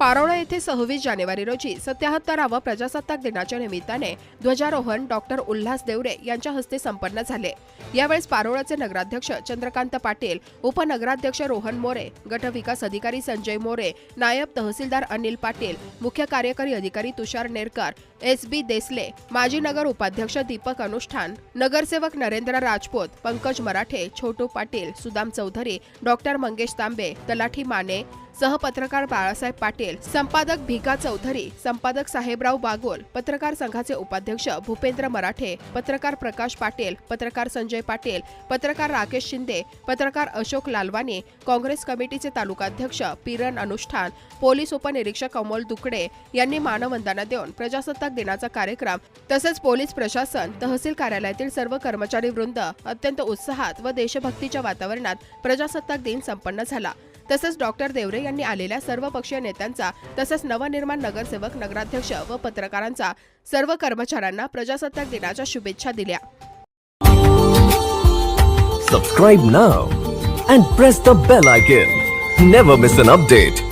पारोळा येथे सव्वीस जानेवारी रोजी सत्याहत्तरावं प्रजासत्ताक दिनाच्या निमित्ताने ध्वजारोहण डॉक्टर उल्हास देवरे यांच्या हस्ते संपन्न झाले. यावेळेस पारोळाचे नगराध्यक्ष चंद्रकांत पाटील उपनगराध्यक्ष रोहन मोरे गटविकास अधिकारी संजय मोरे नायब तहसीलदार अनिल पाटील मुख्य कार्यकारी अधिकारी तुषार नेरकर एस बी देसले माजी नगर उपाध्यक्ष दीपक अनुष्ठान नगरसेवक नरेंद्र राजपूत पंकज मराठे छोटू पाटील सुदाम चौधरी डॉक्टर मंगेश तांबे तलाठी माने सहपत्रकार बाळासाहेब पाटील संपादक भिका चौधरी संपादक साहेबराव बागोल पत्रकार संघाचे उपाध्यक्ष भूपेंद्र मराठे पत्रकार प्रकाश पाटील पत्रकार संजय पाटील पत्रकार राकेश शिंदे पत्रकार अशोक लालवानी काँग्रेस कमिटीचे तालुकाध्यक्ष पिरण अनुष्ठान पोलीस उपनिरीक्षक अमोल दुकडे यांनी मानवंदना देऊन प्रजासत्ताक दिनाचा कार्यक्रम तसेच पोलीस प्रशासन तहसील कार्यालयातील सर्व कर्मचारी वृंद अत्यंत उत्साहात व देशभक्तीच्या वातावरणात प्रजासत्ताक दिन संपन्न झाला. तसंच डॉक्टर देवरे यांनी आलेल्या सर्व पक्षीय नेत्यांचा तसंच नवनिर्माण नगरसेवक नगराध्यक्ष व पत्रकारांचा सर्व कर्मचाऱ्यांना प्रजासत्ताक दिनाच्या शुभेच्छा दिल्या. Subscribe now and press the bell icon never miss an update